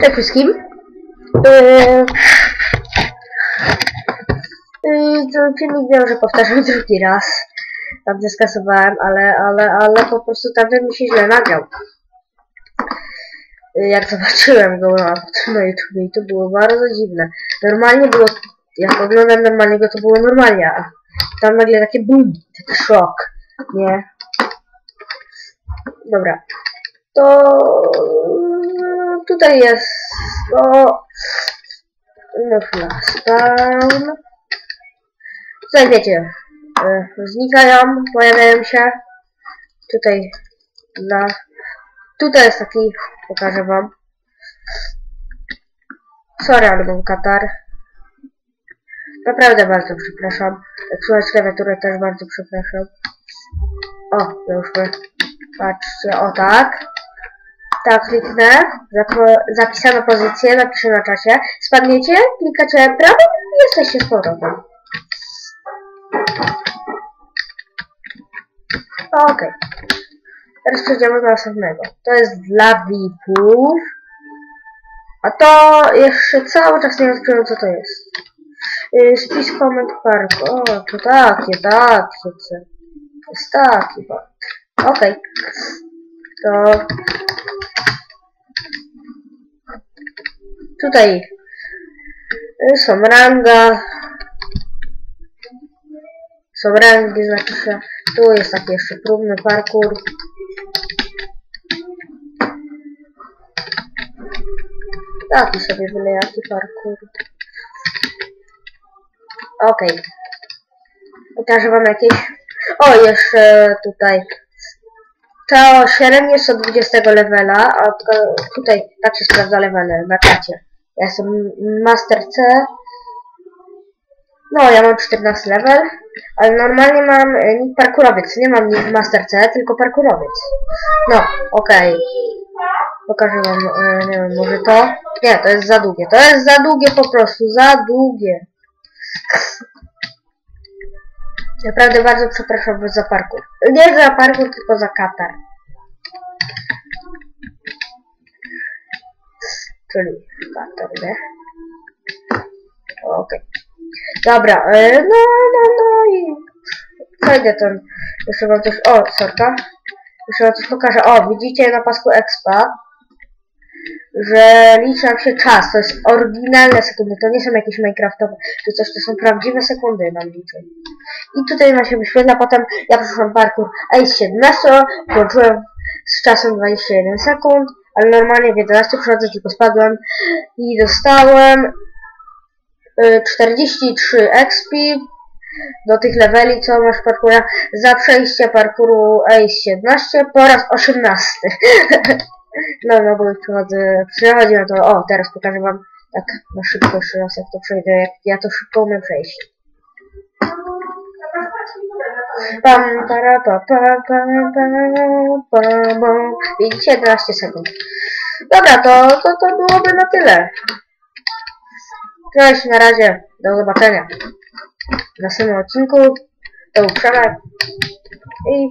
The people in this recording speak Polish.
Cześć wszystkim. Yy, yy, ten filmik wiem, że powtarzam drugi raz. Tamten skasowałem, ale, ale, ale po prostu tamten mi się źle nagrał. Yy, jak zobaczyłem go na, na YouTube i to było bardzo dziwne. Normalnie było, jak oglądam normalnie go, to było normalnie, a tam nagle takie bum, taki szok, nie? Dobra. To tutaj jest to no chwila, spawn. Tutaj wiecie, e, znikają, pojawiają się. Tutaj na tutaj jest taki, pokażę wam. Sorry, ale katar. Naprawdę bardzo przepraszam. Jak słuchać klawiatury też bardzo przepraszam. O, już my. Patrzcie, o tak. Tak, kliknę. Zapisano pozycję, napiszę na czasie. Spadniecie, klikacie prawo i jesteście z powrotem. Okej. Teraz przejdziemy do następnego. To jest dla VIP-ów. A to jeszcze cały czas nie odkryłem co to jest. Yy, spis komend parku. O, to takie, takie. To jest taki park. Okej. To tutaj y, są ranga. Są rangi, znaczy się. Tu jest taki jeszcze próbny parkour. Taki sobie byle jaki parkour. Okej. Okay. Pokażę wam jakieś. O, jeszcze tutaj. To 7 jest od 20 levela, a tutaj tak się sprawdza levele na. Ja jestem Master C. No, ja mam 14 level, ale normalnie mam nick parkurowiec. Nie mam nick Master C, tylko parkurowiec. No, okej. Okay. Pokażę wam, e, nie wiem, może to? Nie, to jest za długie. To jest za długie po prostu, za długie. Naprawdę bardzo przepraszam za parkour. Nie za parkour, tylko za katar. Czyli katar, nie? Okej. Dobra, no, no, no i przejdę ten. Jeszcze wam coś. O, sorka. Jeszcze wam coś pokażę. O, widzicie na pasku Expa, że liczy nam się czas. To jest oryginalne sekundy. To nie są jakieś Minecraftowe czy coś. To są prawdziwe sekundy nam liczą. I tutaj ma się wyświetla. Potem ja przeszłam parkour Ace 17. Włączyłem z czasem 21 sekund. Ale normalnie w 11 przychodzę, tylko spadłem. I dostałem 43 XP do tych leveli, co masz w parkurze za przejście parkuru Ace 17 po raz 18. no, no, bo przychodzę, przechodzimy to, o, teraz pokażę wam tak na szybko jeszcze raz, jak to przejdę, jak ja to szybko umiem przejść. Pam, para, pa, pa, pa, pa, pa, pa. Widzicie? 11 sekund. Dobra, to, to, to byłoby na tyle. Cześć, na razie. Do zobaczenia w następnym odcinku. To był. I